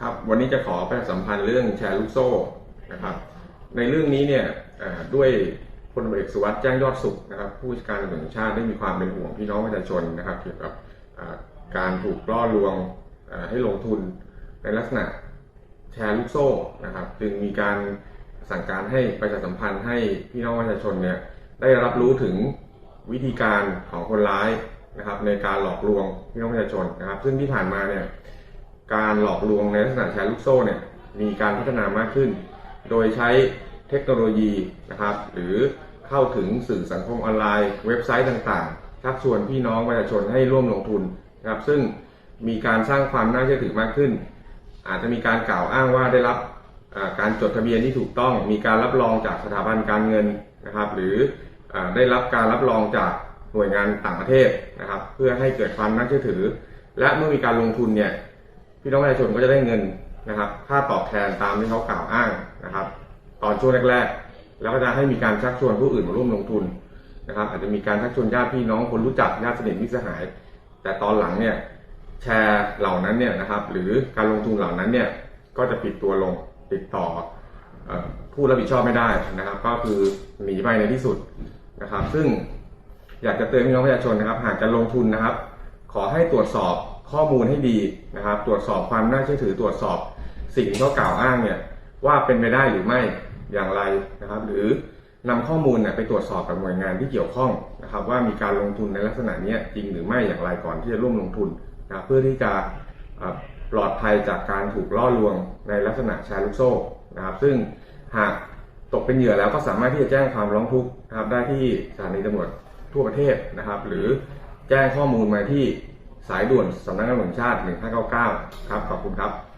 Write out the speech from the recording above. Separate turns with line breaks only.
ครับวันนี้จะขอประชาสัมพันธ์เรื่องแชร์ลูกโซ่นะครับ ในเรื่องนี้เนี่ยด้วยพลเอกสุวัสด์แจ้งยอดสุขนะครับ ผู้การตำรวจแห่งชาติได้มีความเป็นห่วงพี่น้องประชาชนนะครับ เกี่ยวกับการถูกล่อลวงให้ลงทุนในลักษณะแชร์ลูกโซ่นะครับ จึงมีการสั่งการให้ประชาสัมพันธ์ให้พี่น้องประชาชนเนี่ยได้รับรู้ถึงวิธีการของคนร้ายนะครับ ในการหลอกลวงพี่น้องประชาชนนะครับ ซึ่งที่ผ่านมาเนี่ย การหลอกลวงในลักษณะแชร์ลูกโซ่เนี่ยมีการพัฒนามากขึ้น โดยใช้เทคโนโลยีนะครับ หรือเข้าถึงสื่อสังคมออนไลน์ เว็บไซต์ต่างๆชักชวนพี่น้องประชาชนให้ร่วมลงทุนนะครับ ซึ่งมีการสร้างความน่าเชื่อถือมากขึ้น อาจจะมีการกล่าวอ้างว่าได้รับการจดทะเบียนที่ถูกต้อง มีการรับรองจากสถาบันการเงินนะครับ หรืออได้รับการรับรองจากหน่วยงานต่างประเทศนะครับ เพื่อให้เกิดความน่าเชื่อถือ และเมื่อมีการลงทุนเนี่ย พี่น้องประชาชนก็จะได้เงินนะครับ ค่าตอบแทนตามที่เขากล่าวอ้างนะครับ ตอนช่วงแรกๆ แล้วก็จะให้มีการชักชวนผู้อื่นมาร่วมลงทุนนะครับ อาจจะมีการชักชวนญาติพี่น้องคนรู้จักญาติสนิทมิตรสหาย แต่ตอนหลังเนี่ยแชร์เหล่านั้นเนี่ยนะครับ หรือการลงทุนเหล่านั้นเนี่ยก็จะปิดตัวลงติดต่ออผู้รับผิดชอบไม่ได้นะครับ ก็คือหนีไปในที่สุดนะครับ ซึ่งอยากจะเตือนพี่น้องประชาชนนะครับ หากจะลงทุนนะครับ ขอให้ตรวจสอบ ข้อมูลให้ดีนะครับ ตรวจสอบความน่าเชื่อถือตรวจสอบสิ่งที่เขากล่าวอ้างเนี่ยว่าเป็นไปได้หรือไม่อย่างไรนะครับ หรือนำข้อมูลเนี่ยไปตรวจสอบกับหน่วยงานที่เกี่ยวข้องนะครับ ว่ามีการลงทุนในลักษณะนี้จริงหรือไม่อย่างไรก่อนที่จะร่วมลงทุนนะครับเพื่อที่จะปลอดภัยจากการถูกล่อลวงในลักษณะแชร์ลูกโซ่นะครับ ซึ่งหากตกเป็นเหยื่อแล้วก็สามารถที่จะแจ้งความร้องทุกข์นะครับได้ที่สถานีตำรวจทั่วประเทศนะครับ หรือแจ้งข้อมูลมาที่ สายด่วนสำนักงานตำรวจแห่งชาติ 1599 ครับ ขอบคุณครับ